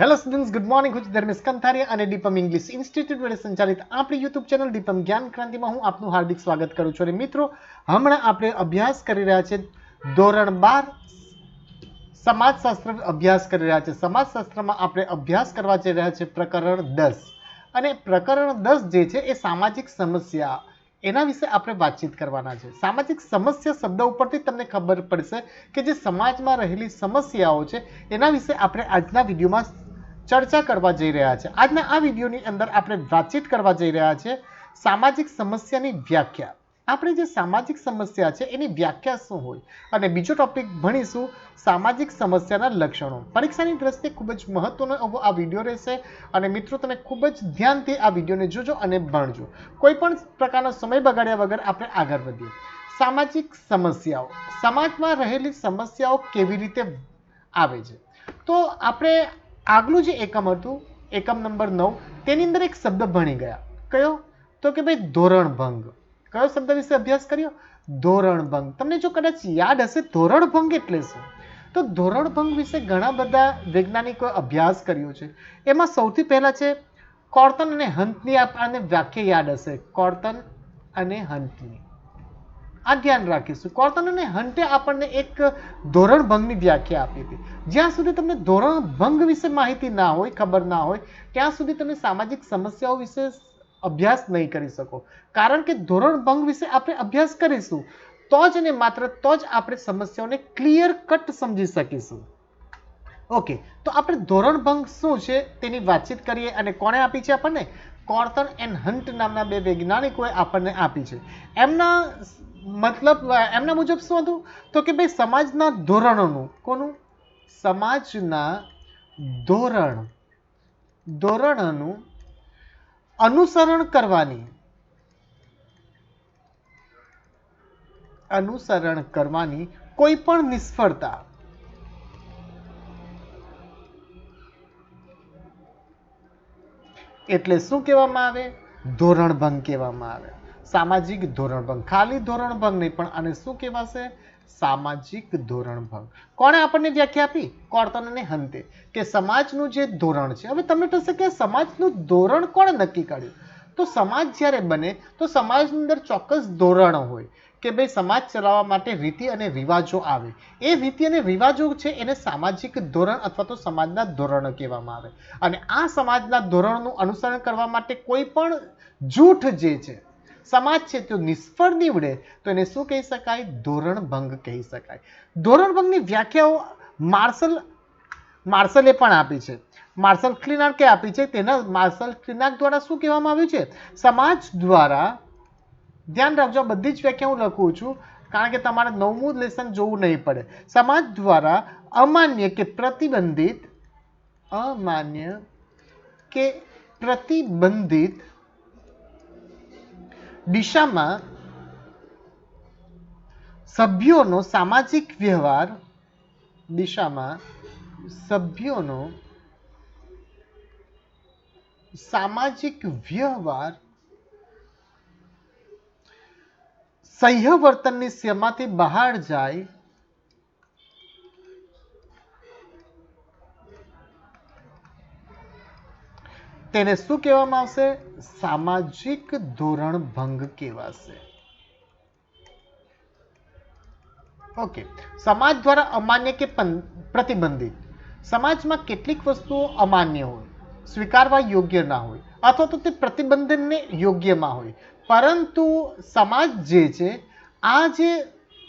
Hello students good morning હું ધર્મેશ કંથારિયા અને Deepam English institute વડે સંચાલિત આપણી યુટ્યુબ ચેનલ દીપમ જ્ઞાન ક્રાંતિમાં હું આપનું હાર્દિક સ્વાગત કરું છું. અને મિત્રો, હમણાં આપણે અભ્યાસ કરી રહ્યા છે ધોરણ બાર, સમાજશાસ્ત્ર અભ્યાસ કરી રહ્યા છે. સમાજશાસ્ત્રમાં આપણે અભ્યાસ કરવા જઈ રહ્યા છે પ્રકરણ દસ. અને પ્રકરણ દસ જે છે એ સામાજિક સમસ્યા. એના વિશે આપણે વાતચીત કરવાના છે. સામાજિક સમસ્યા શબ્દ ઉપરથી તમને ખબર પડશે કે જે સમાજમાં રહેલી સમસ્યાઓ છે, એના વિશે આપણે આજના વિડીયોમાં ચર્ચા કરવા જઈ રહ્યા છે. આજના આ વિડીયોની અંદર આપણે વાતચીત કરવા જઈ રહ્યા છે સામાજિક સમસ્યાની વ્યાખ્યા. આપણે જે સામાજિક સમસ્યા છે એની વ્યાખ્યા શું હોય? અને બીજો ટોપિક ભણીશું સામાજિક સમસ્યાના લક્ષણો. પરીક્ષાની દ્રષ્ટિએ ખૂબ જ મહત્વનો એવો આ વીડિયો રહેશે અને મિત્રો તમે ખૂબ જ ધ્યાનથી આ વિડીયોને જોજો અને ભણજો. કોઈ પણ પ્રકારનો સમય બગાડ્યા વગર આપણે આગળ વધીએ. સામાજિક સમસ્યાઓ. સમાજમાં રહેલી સમસ્યાઓ કેવી રીતે આવે છે? તો આપણે આગલું જે એકમ હતું, એકમ નંબર નવ, તેની અંદર એક શબ્દ ભણી ગયા. કયો? તો કે ભાઈ ધોરણભંગ કયો શબ્દ વિશે અભ્યાસ કર્યો? ધોરણભંગ તમને જો કદાચ યાદ હશે ધોરણભંગ એટલે શું? તો ધોરણભંગ વિશે ઘણા બધા વૈજ્ઞાનિકોએ અભ્યાસ કર્યો છે. એમાં સૌથી પહેલા છે, કોર્તન અને હંતની આપણને વ્યાખ્યા યાદ હશે. કોર્તન અને હંતની. આ ધ્યાન રાખીશું. કોર્તન અને હંટે આપણને એક ધોરણભંગની વ્યાખ્યા આપી હતી. જ્યાં સુધી તમને ધોરણભંગ વિશે માહિતી ના હોય, ખબર ના હોય, ત્યાં સુધી તમે સામાજિક સમસ્યાઓ વિશે અભ્યાસ નહીં કરી શકો. કારણ કે ધોરણભંગ વિશે આપણે અભ્યાસ કરીશું, તો જ અને માત્ર તો જ આપણે સમસ્યાઓને ક્લિયર કટ સમજી શકીશું. ઓકે તો આપણે ધોરણભંગ શું છે તેની વાતચીત કરીએ અને કોણે આપી છે આપણને? કોર્તન એન્ડ હન્ટ નામના બે વૈજ્ઞાનિકોએ આપણને આપી છે. એમના મતલબ એમના મુજબ શું હતું? તો કે ભાઈ, સમાજના ધોરણોનું, કોનું? સમાજના ધોરણ. ધોરણોનું અનુસરણ કરવાની. અનુસરણ કરવાની કોઈ પણ નિષ્ફળતા. એટલે શું કહેવામાં આવે? ધોરણભંગ કહેવામાં આવે. સામાજિક ધોરણભંગ. ખાલી ધોરણભંગ નહીં, પણ આને શું કહેવાશે? સામાજિક ધોરણભંગ. કોણે આપણને વ્યાખ્યા આપી? કોર્તન અને હંતે. કે સમાજનું જે ધોરણ છે, હવે તમને થશે કે સમાજનું ધોરણ કોણે નક્કી કર્યું? તો સમાજ જ્યારે બને, તો સમાજની અંદર ચોક્કસ ધોરણો હોય કે ભાઈ સમાજ ચલાવવા માટે રીતિ અને રિવાજો આવે. એ રીતિ અને રિવાજો છે, એને સામાજિક ધોરણ અથવા તો સમાજના ધોરણો કહેવામાં આવે. અને આ સમાજના ધોરણનું અનુસરણ કરવા માટે કોઈ પણ જૂઠ જે છે સમાજ છે તો નિષ્ફળ નીવડે તો એને શું કહી શકાય? ધોરણભંગ કહી શકાય. ધોરણભંગની વ્યાખ્યાઓ માર્શલ, માર્શલે પણ આપી છે. માર્શલ ક્લિનાર્કે આપી છે. તેના, માર્શલ ક્લિનાર્ક દ્વારા શું કહેવામાં આવ્યું છે? સમાજ દ્વારા, ધ્યાન રાખજો બધી જ વ્યાખ્યા હું લખું છું, કારણ કે તમારે નવમું લેસન જોવું નહીં પડે. સમાજ દ્વારા અમાન્ય કે પ્રતિબંધિત, અમાન્ય કે પ્રતિબંધિત દિશામાં સભ્યોનો સામાજિક વ્યવહાર દિશામાં સભ્યોનો સામાજિક વ્યવહાર સહ્ય વર્તનની સીમાથી બહાર જાય તેને શું કહેવામાં આવશે? સામાજિક ધોરણ ભંગ કહેવાશે. ઓકે. સમાજ દ્વારા અમાન્ય કે પ્રતિબંધિત. સમાજમાં કેટલીક વસ્તુઓ અમાન્ય હોય, સ્વીકારવા યોગ્ય ના હોય, અથવા તો તે પ્રતિબંધનને યોગ્યમાં હોય. પરંતુ સમાજ જે છે, આ જે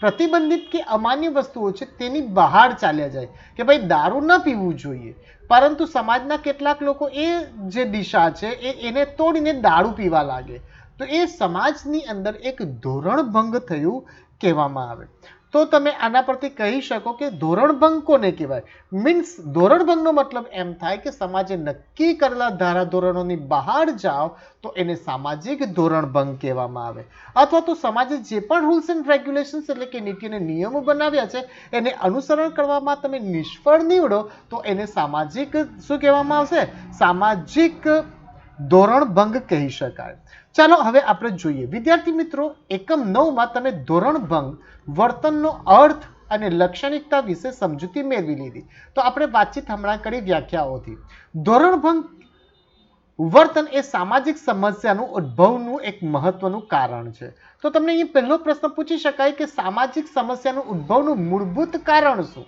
પ્રતિબંધિત કે અમાન્ય વસ્તુઓ છે તેની બહાર ચાલ્યા જાય કે ભાઈ દારૂ ન પીવું જોઈએ. પરંતુ સમાજના કેટલાક લોકો એ જે દિશા છે એ એને તોડીને દારૂ પીવા લાગે. તો એ સમાજની અંદર એક ધોરણભંગ થયું કહેવામાં આવે. તો તમે આના પરથી કહી શકો કે ધોરણભંગ કોને કહેવાય. મીન્સ ધોરણભંગનો મતલબ એમ થાય કે સમાજે નક્કી કરેલા ધારા ધોરણોની બહાર જાઓ તો એને સામાજિક ધોરણભંગ કહેવામાં આવે. અથવા તો સમાજે જે પણ રૂલ્સ એન્ડ રેગ્યુલેશન્સ એટલે કે નીતિ અને નિયમો બનાવ્યા છે, એને અનુસરણ કરવામાં તમે નિષ્ફળ નીવડો તો એને સામાજિક શું કહેવામાં આવશે? સામાજિક ધોરણભંગ કહી શકાય. ચાલો હવે આપણે જોઈએ. વિદ્યાર્થી મિત્રો, એકમ નવમાં તમે ધોરણભંગ વર્તનનો અર્થ અને લાક્ષણિકતા વિશે સમજૂતી મેળવી લીધી. તો આપણે વાતચીત હમણાં કરી વ્યાખ્યાઓથી. ધોરણભંગ વર્તન એ સામાજિક સમસ્યાનું ઉદ્ભવનું એક મહત્વનું કારણ છે. તો તમને અહીં પહેલો પ્રશ્ન પૂછી શકાય કે સામાજિક સમસ્યાનું ઉદ્ભવનું મૂળભૂત કારણ શું?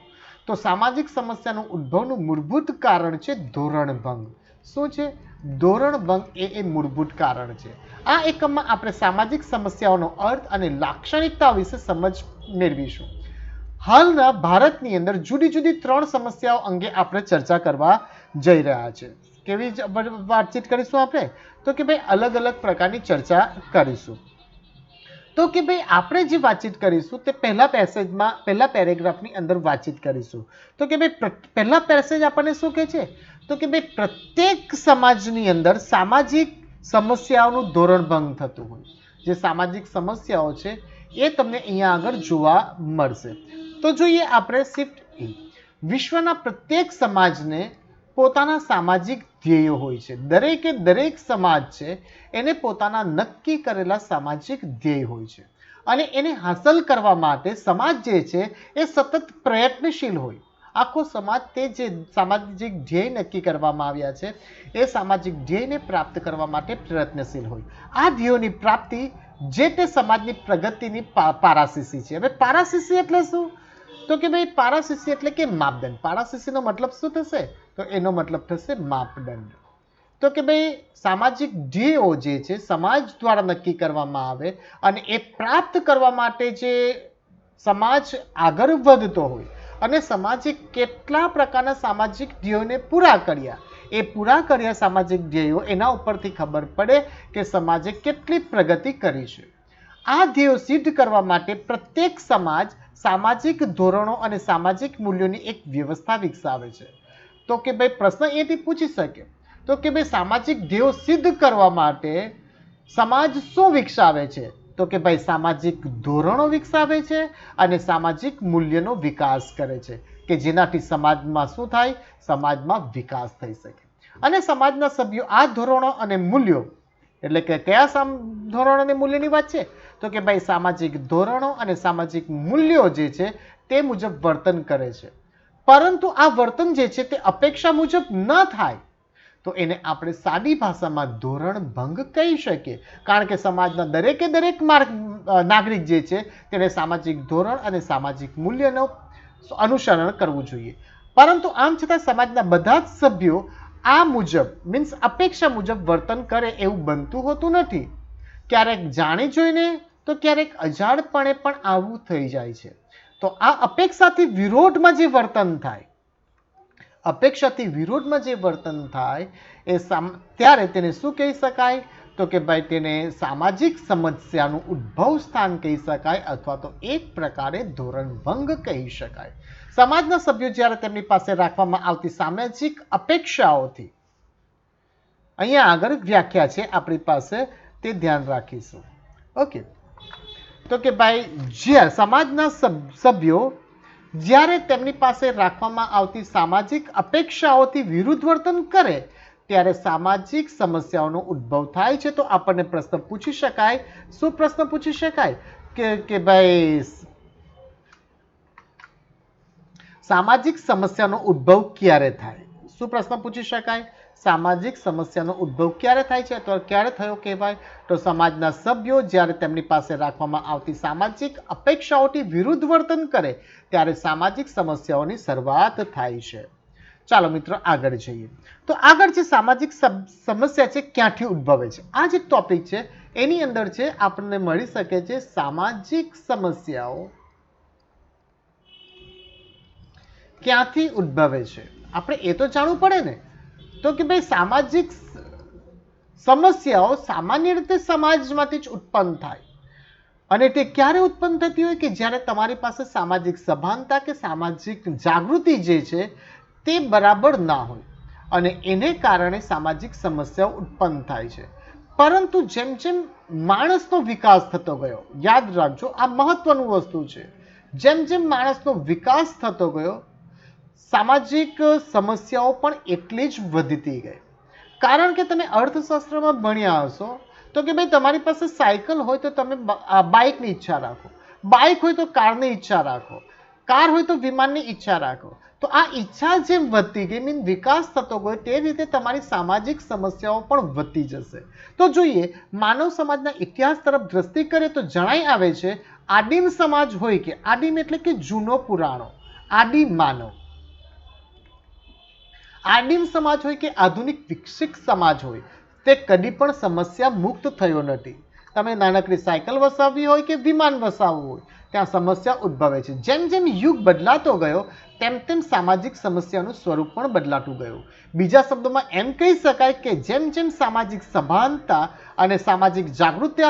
તો સામાજિક સમસ્યાનું ઉદ્ભવનું મૂળભૂત કારણ છે ધોરણભંગ શું છે? ધોરણભંગ એ એ મૂળભૂત કારણ છે. આ એકમમાં આપણે સામાજિક સમસ્યાઓનો અર્થ અને લાક્ષણિકતા વિશે સમજ મેળવીશું. હાલના ભારતની અંદર જુદી જુદી ત્રણ સમસ્યાઓ અંગે આપણે ચર્ચા કરવા જઈ રહ્યા છે. કેવી વાતચીત કરીશું આપણે? તો કે ભાઈ અલગ અલગ પ્રકારની ચર્ચા કરીશું. તો કે ભાઈ આપણે જે વાતચીત કરીશું તે પહેલા પેસેજમાં, પહેલા પેરેગ્રાફની અંદર વાતચીત કરીશું. તો કે ભાઈ પહેલા પેસેજ આપણને શું કહે છે? તો કે ભાઈ પ્રત્યેક સમાજની અંદર સામાજિક સમસ્યાઓનું ધોરણભંગ થતું હોય. જે સામાજિક સમસ્યાઓ છે, એ તમને અહીંયા આગળ જોવા મળશે. તો જોઈએ આપણે શિફ્ટ ઈ વિશ્વના પ્રત્યેક સમાજને પોતાના સામાજિક ધ્યેયો હોય છે. દરેકે દરેક સમાજ છે, એને પોતાના નક્કી કરેલા સામાજિક ધ્યેય હોય છે. અને એને હાંસલ કરવા માટે સમાજ જે છે, એ સતત પ્રયત્નશીલ હોય. આખો સમાજ તે જે સામાજિક ધ્યેય નક્કી કરવામાં આવ્યા છે, એ સામાજિક ધ્યેયને પ્રાપ્ત કરવા માટે પ્રયત્નશીલ હોય. આ ધ્યેયોની પ્રાપ્તિ જે તે સમાજની પ્રગતિની પારાશીસી છે. હવે પારાશીસી એટલે શું? તો કે ભાઈ પારાશીસી એટલે કે માપદંડ. પારાશીસીનો મતલબ શું થશે? તો એનો મતલબ થશે માપદંડ. તો કે ભાઈ સામાજિક ધ્યેયો જે છે, સમાજ દ્વારા નક્કી કરવામાં આવે અને એ પ્રાપ્ત કરવા માટે જે સમાજ આગળ વધતો હોય અને સમાજે કેટલા પ્રકારના સામાજિક ધ્યેયોને પૂરા કર્યા? એ પૂરા કર્યા સામાજિક ધ્યેયો એના ઉપરથી ખબર પડે કે સમાજે કેટલી પ્રગતિ કરી છે. આ ધ્યેયો સિદ્ધ કરવા માટે પ્રત્યેક સમાજ સામાજિક ધોરણો અને સામાજિક મૂલ્યોની એક વ્યવસ્થા વિકસાવે છે. તો કે ભાઈ પ્રશ્ન એથી પૂછી શકે. તો કે ભાઈ સામાજિક ધ્યેયો સિદ્ધ કરવા માટે સમાજ શું વિકસાવે છે? તો કે ભાઈ સામાજિક ધોરણો વિકસાવે છે અને સામાજિક મૂલ્યનો વિકાસ કરે છે કે જેનાથી સમાજમાં શું થાય? સમાજમાં વિકાસ થઈ શકે. અને સમાજના સભ્યો આ ધોરણો અને મૂલ્યો, એટલે કે કયા ધોરણો અને મૂલ્યની વાત છે? તો કે ભાઈ સામાજિક ધોરણો અને સામાજિક મૂલ્યો જે છે તે મુજબ વર્તન કરે છે. પરંતુ આ વર્તન જે છે તે અપેક્ષા મુજબ ન થાય. તો એને આપણે સાદી ભાષામાં ધોરણ ભંગ કહી શકીએ. કારણ કે સમાજના દરેકે દરેક માર્ગ નાગરિક જે છે, તેને સામાજિક ધોરણ અને સામાજિક મૂલ્યનો અનુસરણ કરવું જોઈએ. પરંતુ આમ છતાં સમાજના બધા જ સભ્યો આ મુજબ મીન્સ અપેક્ષા મુજબ વર્તન કરે એવું બનતું હોતું નથી. ક્યારેક જાણી જોઈને તો ક્યારેક અજાણપણે પણ આવું થઈ જાય છે. તો આ અપેક્ષાથી વિરોધમાં જે વર્તન થાય અપેક્ષાથી વિરોધમાં જે વર્તન થાય એ ત્યારે તેને શું કહી શકાય? તો કે ભાઈ તેને સામાજિક સમસ્યાનું ઉદ્ભવ સ્થાન કહી શકાય અથવા તો એક પ્રકારે ધોરણભંગ કહી શકાય. સમાજના સભ્યો જ્યારે તેમની પાસે રાખવામાં આવતી સામાજિક અપેક્ષાઓથી, અહીંયા આગળ વ્યાખ્યા છે આપણી પાસે, તે ધ્યાન રાખીશું. ઓકે. તો કે ભાઈ, જ્યાં સમાજના સભ્યો જ્યારે તેમની પાસે રાખવામાં આવતી સામાજિક અપેક્ષાઓથી વિરુદ્ધ વર્તન કરે, ત્યારે સામાજિક સમસ્યાઓનો ઉદ્ભવ થાય છે. તો આપણને પ્રશ્ન પૂછી શકાય. શું પ્રશ્ન પૂછી શકાય? કે કે ભાઈ, સામાજિક સમસ્યાનો ઉદ્ભવ ક્યારે થાય? શું પ્રશ્ન પૂછી શકાય? સામાજિક સમસ્યાનો ઉદ્ભવ ક્યારે થાય છે અથવા ક્યારે થયો કહેવાય? તો સમાજના સભ્યો જ્યારે તેમની પાસે રાખવામાં આવતી સામાજિક અપેક્ષાઓથી વિરુદ્ધ વર્તન કરે, ત્યારે સામાજિક સમસ્યાઓની શરૂઆત થાય છે. ચાલો મિત્રો આગળ જઈએ. તો આગળ જે સામાજિક સમ- સમસ્યા છે ક્યાંથી ઉદ્ભવે છે? આ જે ટોપિક છે, એની અંદર છે આપણને મળી શકે છે સામાજિક સમસ્યાઓ ક્યાંથી ઉદ્ભવે છે. આપણે એ તો જાણવું પડે ને તો કે ભાઈ સામાજિક સમસ્યાઓ સામાન્ય રીતે સમાજમાંથી જ ઉત્પન્ન થાય. અને તે ક્યારે ઉત્પન્ન થતી હોય કે જ્યારે તમારી પાસે સામાજિક સભાનતા કે સામાજિક જાગૃતિ જે છે તે બરાબર ના હોય. અને એને કારણે સામાજિક સમસ્યાઓ ઉત્પન્ન થાય છે. પરંતુ જેમ જેમ માણસનો વિકાસ થતો ગયો, યાદ રાખજો આ મહત્વનું વસ્તુ છે. જેમ જેમ માણસનો વિકાસ થતો ગયો સામાજિક સમસ્યાઓ પણ એટલી જ વધતી ગઈ. કારણ કે તમે અર્થશાસ્ત્રમાં ભણ્યા હશો, તો કે ભાઈ તમારી પાસે સાયકલ હોય તો તમે બાઇકની ઈચ્છા રાખો. બાઇક હોય તો કારની ઈચ્છા રાખો. કાર હોય તો વિમાનની ઈચ્છા રાખો. તો આ ઈચ્છા જેમ વધતી ગઈ મીન વિકાસ થતો ગયો, તે રીતે તમારી સામાજિક સમસ્યાઓ પણ વધતી જશે. તો જોઈએ, માનવ સમાજના ઇતિહાસ તરફ દ્રષ્ટિ કરીએ તો જણાઈ આવે છે, આદિમ સમાજ હોય કે, આદિમ એટલે કે જૂનો પુરાણો આદિમ માનવ. આદિમ સમાજ હોય કે આધુનિક વિકસિત સમાજ હોય, તે કદી પણ સમસ્યા મુક્ત થયો નથી. તમે નાનકડી સાયકલ વસાવવી હોય કે વિમાન વસાવવું હોય, ત્યાં સમસ્યા ઉદ્ભવે છે. જેમ જેમ યુગ બદલાતો ગયો, તેમ તેમ સામાજિક સમસ્યાનું સ્વરૂપ પણ બદલાતું ગયું. બીજા શબ્દોમાં એમ કહી શકાય કે જેમ જેમ સામાજિક સભાનતા અને સામાજિક જાગૃતિ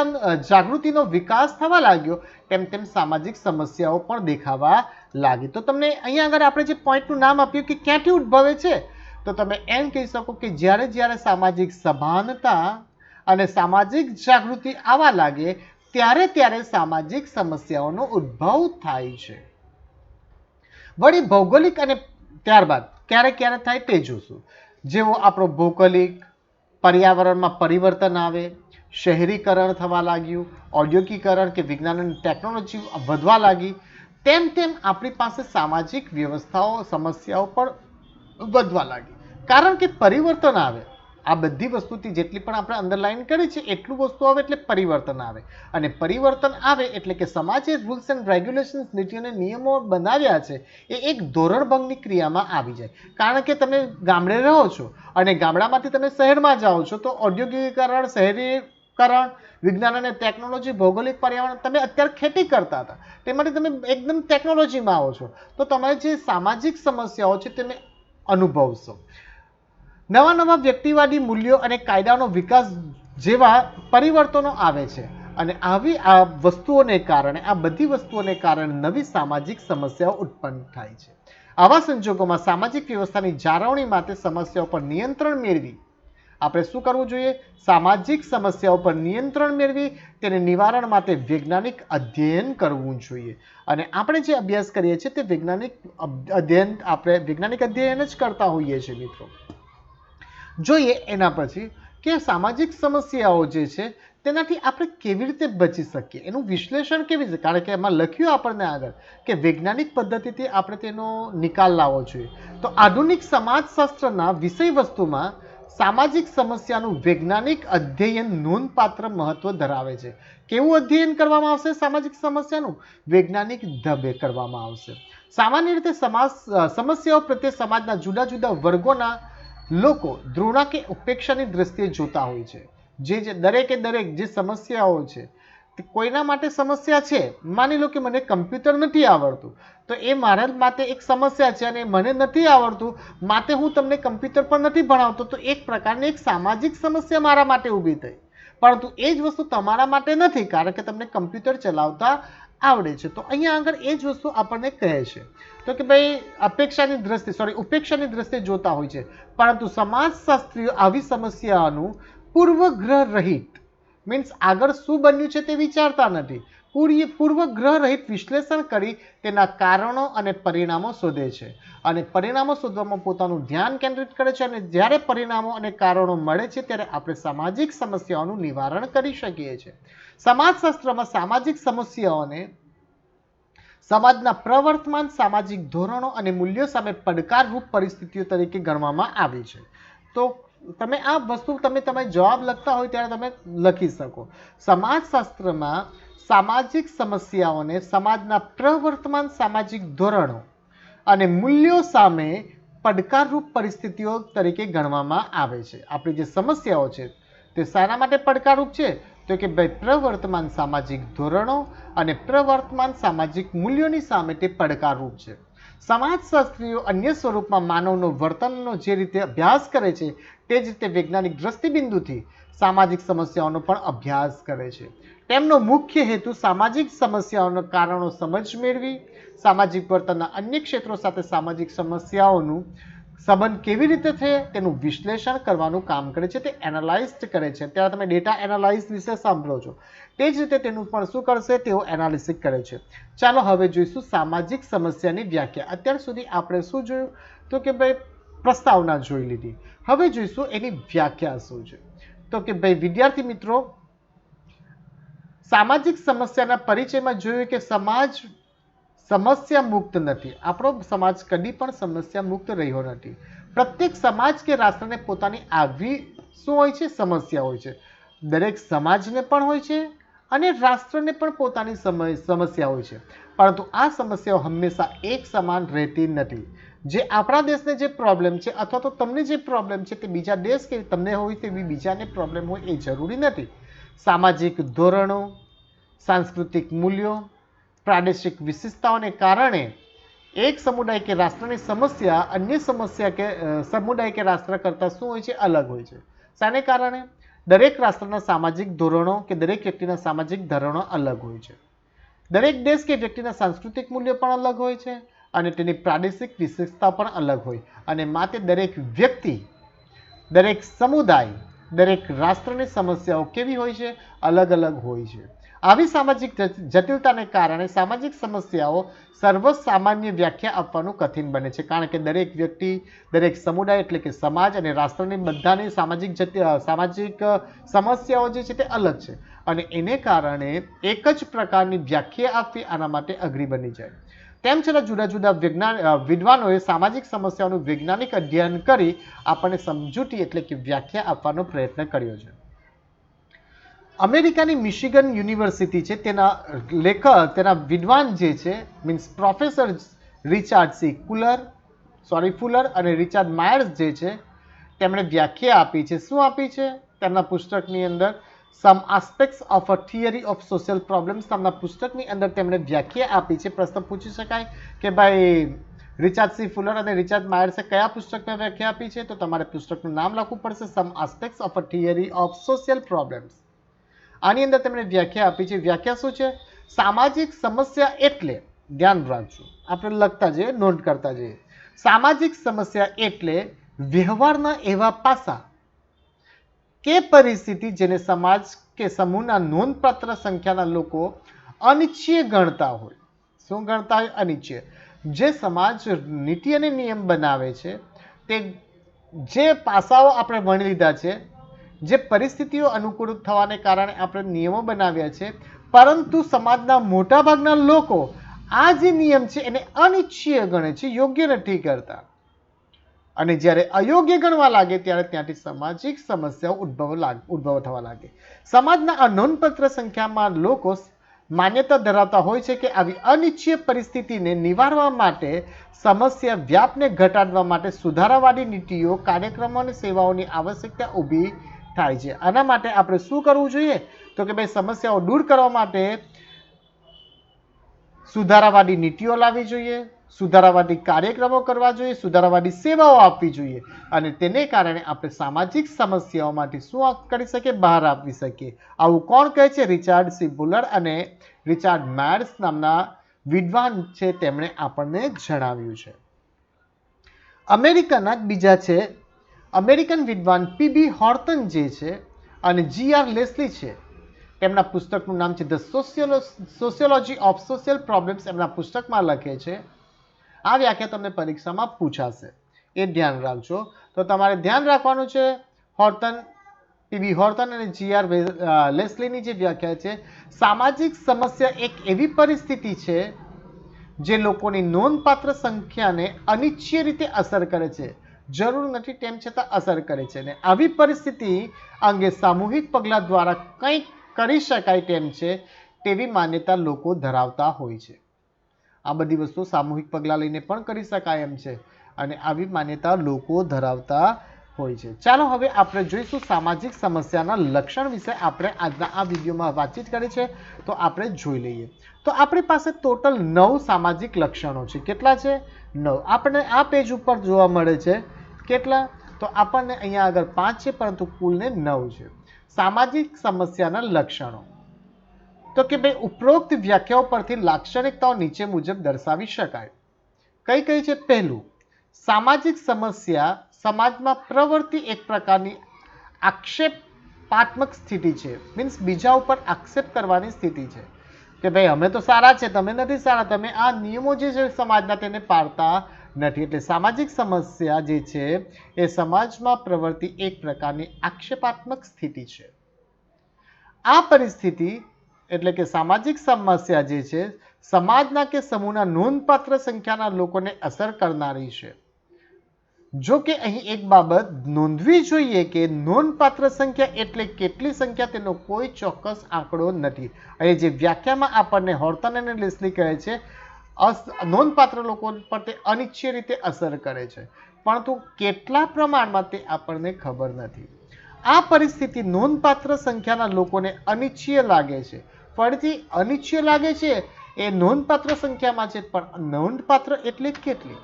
જાગૃતિનો વિકાસ થવા લાગ્યો, તેમ તેમ સામાજિક સમસ્યાઓ પણ દેખાવા લાગી. તો તમને અહીંયા આગળ આપણે જે પોઈન્ટનું નામ આપ્યું કે ક્યાંથી ઉદ્ભવે છે તો તમે એમ કહી શકો કે જ્યારે જ્યારે સામાજિક સભાનતા અને સામાજિક જાગૃતિ આવવા લાગે, ત્યારે ત્યારે સામાજિક સમસ્યાઓનો ઉદ્ભવ થાય છે. વળી ભૌગોલિક અને ત્યારબાદ ક્યારે ક્યારે થાય તે જોશું. જેવો આપણો ભૌગોલિક પર્યાવરણમાં પરિવર્તન આવે, શહેરીકરણ થવા લાગ્યું, ઔદ્યોગિકરણ કે વિજ્ઞાન અને ટેકનોલોજી વધવા લાગી, તેમ તેમ આપણી પાસે સામાજિક વ્યવસ્થાઓ, સમસ્યાઓ પણ વધવા લાગી. કારણ કે પરિવર્તન આવે. આ બધી વસ્તુથી જેટલી પણ આપણે અંડરલાઈન કરી છે, એટલું વસ્તુ આવે એટલે પરિવર્તન આવે. અને પરિવર્તન આવે એટલે કે સમાજે રૂલ્સ એન્ડ રેગ્યુલેશન્સ નીતિ નિયમો બનાવ્યા છે, એ એક ધોરણભંગની ક્રિયામાં આવી જાય. કારણ કે તમે ગામડે રહો છો અને ગામડામાંથી તમે શહેરમાં જાઓ છો, તો ઔદ્યોગિકીકરણ શહેરીકરણ, વિજ્ઞાન અને ટેકનોલોજી ભૌગોલિક પર્યાવરણ તમે અત્યારે ખેતી કરતા હતા. તેમાંથી તમે એકદમ ટેકનોલોજીમાં આવો છો. તો તમારી જે સામાજિક સમસ્યાઓ છે તેને અનુભવશો. નવા નવા વ્યક્તિવાદી મૂલ્યો અને કાયદાનો વિકાસ જેવા પરિવર્તનો આવે છે અને આવી આ વસ્તુઓને કારણે, આ બધી વસ્તુઓને કારણે નવી સામાજિક સમસ્યાઓ ઉત્પન્ન થાય છે. આવા સંજોગોમાં સામાજિક વ્યવસ્થાની જાળવણી માટે સમસ્યાઓ પર નિયંત્રણ મેળવી આપણે શું કરવું જોઈએ? સામાજિક સમસ્યાઓ પર નિયંત્રણ મેળવી તેને નિવારણ માટે વૈજ્ઞાનિક અધ્યયન કરવું જોઈએ. અને આપણે જે અભ્યાસ કરીએ છીએ તે વૈજ્ઞાનિક અધ્યયન આપણે વૈજ્ઞાનિક અધ્યયન જ કરતા હોઈએ છીએ મિત્રો. જોઈએ એના પછી કે સામાજિક સમસ્યાઓ જે છે તેનાથી આપણે કેવી રીતે બચી શકીએ? એનું વિશ્લેષણ કેવી રીતે? કારણ કે એમાં લખ્યું આપણને આગળ કે વૈજ્ઞાનિક પદ્ધતિથી આપણે તેનો નિકાલ લાવવો જોઈએ. તો આધુનિક સમાજશાસ્ત્રના વિષય વસ્તુમાં સામાજિક સમસ્યાનું વૈજ્ઞાનિક અધ્યયન નોંધપાત્ર મહત્વ ધરાવે છે. કેવું અધ્યયન કરવામાં આવશે? સામાજિક સમસ્યાનું વૈજ્ઞાનિક ઢબે કરવામાં આવશે. સામાન્ય રીતે સમાજ સમસ્યાઓ પ્રત્યે સમાજના જુદા જુદા વર્ગોના લોકો દ્રોણા કે ઉપેક્ષાની દ્રષ્ટિએ જોતા હોય છે. જે જે દરેકે દરેક જે સમસ્યાઓ છે કોઈના માટે સમસ્યા છે? માની લો કે મને કમ્પ્યુટર નથી આવડતું. તો એ મારા માટે એક સમસ્યા છે અને મને નથી આવડતું. માટે હું તમને કમ્પ્યુટર પર નથી ભણાવતો, તો એક પ્રકારની એક સામાજિક સમસ્યા મારા માટે ઊભી થઈ. પરંતુ એ જ વસ્તુ તમારા માટે નથી, કારણ કે તમને કમ્પ્યુટર ચલાવતા આવડે છે. તો અહીંયા આગળ એ જ વસ્તુ આપણને કહે છે. તો કે ભાઈ, અપેક્ષાની દ્રષ્ટિ સોરી ઉપેક્ષાની દ્રષ્ટિએ જોતા હોય છે. પરંતુ સમાજશાસ્ત્રીઓ આવી સમસ્યાનું પૂર્વગ્રહ રહિત મીન્સ આગળ શું બન્યું છે તે વિચારતા નથી. પૂરી પૂર્વગ્રહ રહિત વિશ્લેષણ કરી તેના કારણો અને પરિણામો શોધે છે. અને પરિણામો શોધવામાં પોતાનું ધ્યાન કેન્દ્રિત કરે છે અને જ્યારે પરિણામો અને કારણો મળે છે ત્યારે આપણે સામાજિક સમસ્યાઓનું નિવારણ કરી શકીએ છીએ. સમાજશાસ્ત્રમાં સામાજિક સમસ્યાઓને સમાજના પ્રવર્તમાન સામાજિક ધોરણો અને મૂલ્યો સામે પડકારરૂપ પરિસ્થિતિઓ તરીકે ગણવામાં આવી છે. તો તમે આ વસ્તુ તમે તમે જવાબ લખતા હોય ત્યારે તમે લખી શકો. સમાજશાસ્ત્રમાં સામાજિક સમસ્યાઓને સમાજના પ્રવર્તમાન સામાજિક ધોરણો અને મૂલ્યો સામે પડકારરૂપ પરિસ્થિતિઓ તરીકે ગણવામાં આવે છે. આપણી જે સમસ્યાઓ છે તે શાના માટે પડકારરૂપ છે? તો કે ભાઈ પ્રવર્તમાન સામાજિક ધોરણો અને પ્રવર્તમાન સામાજિક મૂલ્યોની સામે તે પડકારરૂપ છે. સમાજશાસ્ત્રીઓ અન્ય સ્વરૂપમાં માનવનો વર્તનનો જે રીતે અભ્યાસ કરે છે, તે જ રીતે વૈજ્ઞાનિક દ્રષ્ટિબિંદુથી સામાજિક સમસ્યાઓનો પણ અભ્યાસ કરે છે. તેમનો મુખ્ય હેતુ સામાજિક સમસ્યાઓના કારણો સમજ મેળવી, સામાજિક વર્તનના અન્ય ક્ષેત્રો સાથે સામાજિક સમસ્યાઓનું સંબંધ કેવી રીતે છે, તેનું વિશ્લેષણ કરવાનું કામ કરે છે, તે એનાલાઇઝ કરે છે. ત્યારે તમે ડેટા એનાલાઇઝ વિશે સાંભળો છો. તે જ રીતે તેનું પણ શું કરશે? તેઓ એનાલિસિસ કરે છે. ચાલો હવે જોઈશું સામાજિક સમસ્યાની વ્યાખ્યા. અત્યાર સુધી આપણે શું જોયું? તો કે ભાઈ પ્રસ્તાવના જોઈ લીધી. હવે જોઈશું એની વ્યાખ્યા શું છે. તો કે ભાઈ વિદ્યાર્થી મિત્રો, સામાજિક સમસ્યાના પરિચયમાં જોયું કે સમાજ સમસ્યા મુક્ત નથી. આપણો સમાજ કદી પણ સમસ્યા મુક્ત રહ્યો નથી. પ્રત્યેક સમાજ કે રાષ્ટ્રને પોતાની આવી શું હોય છે? સમસ્યા હોય છે. દરેક સમાજને પણ હોય છે અને રાષ્ટ્રને પણ પોતાની સમસ્યા હોય છે. પરંતુ આ સમસ્યાઓ હંમેશા એક સમાન રહેતી નથી. જે આપણા દેશને જે પ્રોબ્લેમ છે અથવા તો તમને જે પ્રોબ્લેમ છે તે બીજા દેશ કે તમને હોય તેવી બીજાને પ્રોબ્લેમ હોય એ જરૂરી નથી. સામાજિક ધોરણો, સાંસ્કૃતિક મૂલ્યો, પ્રાદેશિક વિશેષતાઓને કારણે એક સમુદાય કે રાષ્ટ્રની સમસ્યા અન્ય સમસ્યા કે સમુદાય કે રાષ્ટ્ર કરતાં શું હોય છે? અલગ હોય છે. શાને કારણે? દરેક રાષ્ટ્રના સામાજિક ધોરણો કે દરેક વ્યક્તિના સામાજિક ધોરણો અલગ હોય છે. દરેક દેશ કે વ્યક્તિના સાંસ્કૃતિક મૂલ્યો પણ અલગ હોય છે અને તેની પ્રાદેશિક વિશેષતા પણ અલગ હોય અને માટે દરેક વ્યક્તિ, દરેક સમુદાય, દરેક રાષ્ટ્રની સમસ્યાઓ કેવી હોય છે અલગ અલગ હોય છે. આવી સામાજિક જટિલતાને કારણે સામાજિક સમસ્યાઓ સર્વસામાન્ય વ્યાખ્યા આપવાનું કઠિન બને છે. કારણ કે દરેક વ્યક્તિ, દરેક સમુદાય એટલે કે સમાજ અને રાષ્ટ્રની બધાની સામાજિક સામાજિક સમસ્યાઓ જે છે તે અલગ છે અને એને કારણે એક જ પ્રકારની વ્યાખ્યા આપવી આના માટે અઘરી બની જાય. તેમ છતાં જુદા જુદા વિજ્ઞાન વિદ્વાનોએ સામાજિક સમસ્યાઓનું વૈજ્ઞાનિક અધ્યયન કરી આપણને સમજૂતી એટલે કે વ્યાખ્યા આપવાનો પ્રયત્ન કર્યો છે. અમેરિકાની મિશિગન યુનિવર્સિટી છે, તેના લેખક તેના વિદ્વાન જે છે, means professor Richard C Culler sorry, Fuller અને રિચાર્ડ માયર્સ જે છે, તેમણે વ્યાખ્યા આપી છે. શું આપી છે? તેમના પુસ્તકની અંદર some aspects of a theory of social problems નામના પુસ્તકની અંદર તેમણે વ્યાખ્યા આપી છે. પ્રશ્ન પૂછી શકાય કે ભાઈ, રિચાર્ડ સી ફુલર અને રિચાર્ડ માયર્સે કયા પુસ્તકમાં વ્યાખ્યા આપી છે? તો તમારે પુસ્તકનું નામ લખવું પડશે some aspects of a theory of social problems આની અંદર તેમણે વ્યાખ્યા આપી છે. વ્યાખ્યા શું છે? સામાજિક સમસ્યા એટલે ધ્યાન રાખજો. આપણે લખતા જઈએ, નોંધ કરતા જઈએ. સામાજિક સમસ્યા એટલે વ્યવહારના એવા પાસા કે પરિસ્થિતિ જેને સમાજ કે સમૂહના નોંધપાત્ર સંખ્યાના લોકો અનિચ્છીય ગણતા હોય. શું ગણતા હોય? અનિચ્છીય. જે સમાજ નીતિ અને નિયમ બનાવે છે, તે જે પાસાઓ આપણે વણી લીધા છે જે પરિસ્થિતિઓ અનુકૂળ થવાને કારણે આપણે નિયમો બનાવ્યા છે, પરંતુ સમાજના મોટાભાગના લોકો આ જે નિયમ છે એને અનિચ્છીય ગણે છે, યોગ્ય નથી કરતા. અને જ્યારે અયોગ્ય ગણવા લાગે ત્યારે ત્યાંથી સામાજિક સમસ્યાઓ ઉદ્ભવ ઉદ્ભવ થવા લાગે. સમાજના આ નોંધપત્ર સંખ્યામાં લોકો માન્યતા ધરાવતા હોય છે કે આવી અનિચ્છીય પરિસ્થિતિને નિવારવા માટે, સમસ્યા વ્યાપને ઘટાડવા માટે સુધારાવાદી નીતિઓ, કાર્યક્રમો અને સેવાઓની આવશ્યકતા ઊભી થાય છે. આના માટે આપણે શું કરવું જોઈએ? તો કે ભાઈ સમસ્યાઓ દૂર કરવા માટે સુધારાવાદી નીતિઓ લાવવી જોઈએ, સુધારાવાદી કાર્યક્રમો કરવા જોઈએ, સુધારાવાદી સેવાઓ આપવી જોઈએ અને તેને કારણે આપણે સામાજિક સમસ્યાઓમાંથી શું કરી શકીએ? બહાર આપવી શકીએ. આવું કોણ કહે છે? Richard C. અને રિચાર્ડ મેર્સ નામના વિદ્વાન છે, તેમણે આપણને જણાવ્યું છે. અમેરિકાના બીજા છે અમેરિકન વિદ્વાન પીબી હોર્તન જે છે અને જી આર લેસ્લી છે તેમના પુસ્તકનું નામ છે the સોશિયલો sociology of social problems એમના પુસ્તકમાં લખે છે. આ વ્યાખ્યા તમને પરીક્ષામાં પૂછાશે. એ ધ્યાન રાખજો. તો તમારે ધ્યાન રાખવાનું છે હોર્તન પીબી હોર્તન અને જી આર લેસ્લીની જે વ્યાખ્યા છે. સામાજિક સમસ્યા એક એવી પરિસ્થિતિ છે જે લોકોની નોંધપાત્ર સંખ્યાને અનિચ્છીય રીતે અસર કરે છે. જરૂર નથી તેમ છતાં અસર કરે છે અને આવી પરિસ્થિતિ અંગે સામૂહિક પગલાં દ્વારા કંઈક કરી શકાય તેમ છે તેવી માન્યતા લોકો ધરાવતા હોય છે. આ બધી વસ્તુ સામૂહિક પગલાં લઈને પણ કરી શકાય એમ છે અને આવી માન્યતા લોકો ધરાવતા હોય છે. ચાલો હવે આપણે જોઈશું સામાજિક સમસ્યાના લક્ષણ વિશે આપણે આજના આ વિડીયોમાં વાતચીત કરી છે, તો આપણે જોઈ લઈએ. તો આપણી પાસે ટોટલ નવ સામાજિક લક્ષણો છે. કેટલા છે? નવ. આપણને આ પેજ ઉપર જોવા મળે છે કેટલા? તો આપણને અહીંયા આગળ પાંચ છે, પરંતુ કુલને નવ છે. સામાજિક સમસ્યાના લક્ષણો. તો કે ભાઈ, ઉપરોક્ત વ્યાખ્યાઓ પરથી લાક્ષણિકતાઓ નીચે મુજબ દર્શાવી શકાય. કઈ કઈ છે? પહેલું, સામાજિક સમસ્યા સમાજમાં પ્રવર્તી એક પ્રકારની આક્ષેપાત્મક સ્થિતિ છે. મીન્સ બીજા ઉપર આક્ષેપ કરવાની સ્થિતિ છે. કે ભાઈ, અમે તો સારા છે, તમે નથી સારા. તમે આ નિયમો જે છે સમાજના તેને પાળતા નથી. એટલે સામાજિક સમસ્યા જે છે, એ સમાજમાં પ્રવર્તી એક પ્રકારની આક્ષેપાત્મક સ્થિતિ છે. આ પરિસ્થિતિ એટલે કે સામાજિક સમસ્યા જે છે, સમાજના કે સમૂહના નોંધપાત્ર સંખ્યાના લોકોને અસર કરનારી છે. જો કે અહીં એક બાબત નોંધવી જોઈએ કે નોંધપાત્ર સંખ્યા એટલે કેટલી સંખ્યા તેનો કોઈ ચોક્કસ આંકડો નથી. અહીં જે વ્યાખ્યામાં આપણને હોર્તન અને લેસ્લી કહે છે નોંધપાત્ર લોકો પર તે અનિચ્છીય રીતે અસર કરે છે. પરંતુ કેટલા પ્રમાણમાં તે આપણને ખબર નથી. આ પરિસ્થિતિ નોંધપાત્ર સંખ્યાના લોકોને અનિચ્છીય લાગે છે. ફરીથી, અનિચ્છીય લાગે છે એ નોંધપાત્ર સંખ્યામાં છે, પણ નોંધપાત્ર એટલે કેટલી?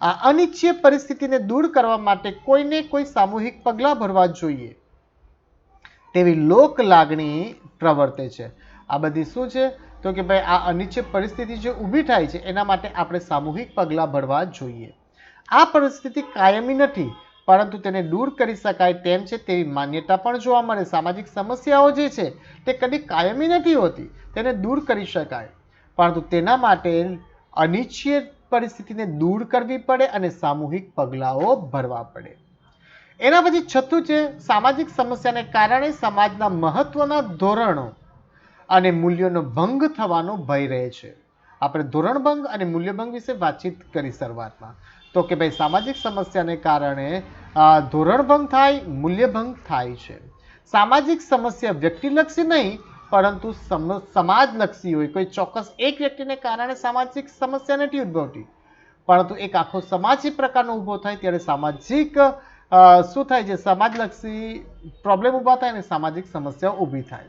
આ અનિચ્છીય પરિસ્થિતિને દૂર કરવા માટે કોઈને કોઈ સામૂહિક પગલાં ભરવા જોઈએ. તેવી લોક લાગણી પ્રવર્તે છે. આ બધી શું છે? તો કે ભાઈ આ અનિચ્છિત પરિસ્થિતિ જે ઊભી થાય છે, એના માટે આપણે સામૂહિક પગલાં ભરવા જોઈએ. આ પરિસ્થિતિ કાયમી નથી, પરંતુ તેને દૂર કરી શકાય તેમ છે તેવી માન્યતા પણ જોવા મળે. સામાજિક સમસ્યાઓ જે છે, તે કદી કાયમી નથી હોતી, તેને દૂર કરી શકાય. પરંતુ તેના માટે અનિચ્છીય પરિસ્થિતિને દૂર કરવી પડે અને સામૂહિક પગલાઓ ભરવા પડે. એના પછી છઠ્ઠું છે, સામાજિક સમસ્યાને કારણે સમાજના મહત્વના ધોરણો. અને મૂલ્યોનો ભંગ થવાનો ભય રહે છે. આપણે ધોરણભંગ અને મૂલ્યભંગ વિશે વાતચીત કરી શરૂઆતમાં. તો કે ભાઈ, સામાજિક સમસ્યાને કારણે ધોરણભંગ થાય મૂલ્યભંગ થાય છે. સામાજિક સમસ્યા વ્યક્તિલક્ષી નહીં, પરંતુ સમ- સમાજલક્ષી હોય. કોઈ ચોક્કસ એક વ્યક્તિને કારણે સામાજિક સમસ્યા નથી ઉદ્ભવતી. પરંતુ એક આખો સમાજ એ પ્રકારનો ઊભો થાય, ત્યારે સામાજિક શું થાય છે? સમાજલક્ષી પ્રોબ્લેમ ઊભા થાય અને સામાજિક સમસ્યાઓ ઊભી થાય.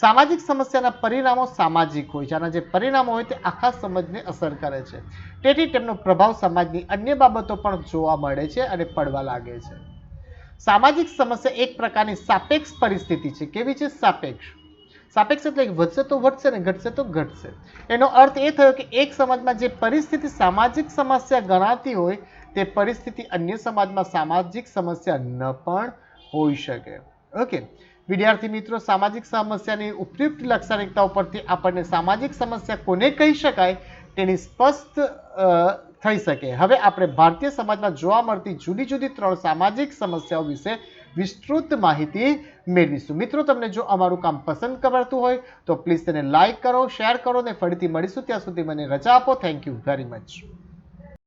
સામાજિક સમસ્યાના પરિણામો સામાજિક હોય છે. આના જે પરિણામો હોય તે આખા સમાજને અસર કરે છે. તેથી તેમનો પ્રભાવ સમાજની અન્ય બાબતો પણ જોવા મળે છે અને પડવા લાગે છે. સામાજિક સમસ્યા એક પ્રકારની સાપેક્ષ પરિસ્થિતિ છે. કેવી છે? સાપેક્ષ. સાપેક્ષ એટલે વધશે તો વધશે ને ઘટશે તો ઘટશે. એનો અર્થ એ થયો કે એક સમાજમાં જે પરિસ્થિતિ સામાજિક સમસ્યા ગણાતી હોય, તે પરિસ્થિતિ અન્ય સમાજમાં સામાજિક સમસ્યા ન પણ હોઈ શકે. ઓકે. વિદ્યાર્થી મિત્રો, સામાજિક સમસ્યાની ઉપયુક્ત લાક્ષણિકતાઓ પરથી આપણને સામાજિક સમસ્યા કોને કહી શકાય તેની સ્પષ્ટ થઈ શકે. હવે આપણે ભારતીય સમાજમાં જોવા મળતી જુદી જુદી ત્રણ સામાજિક સમસ્યાઓ વિશે વિસ્તૃત માહિતી મેળવીશું. મિત્રો, તમને જો અમારું કામ પસંદ કરતું હોય, તો પ્લીઝ તેને લાઇક કરો, શેર કરો ને ફરીથી મળીશું. ત્યાં સુધી મને રજા આપો. Thank you very much.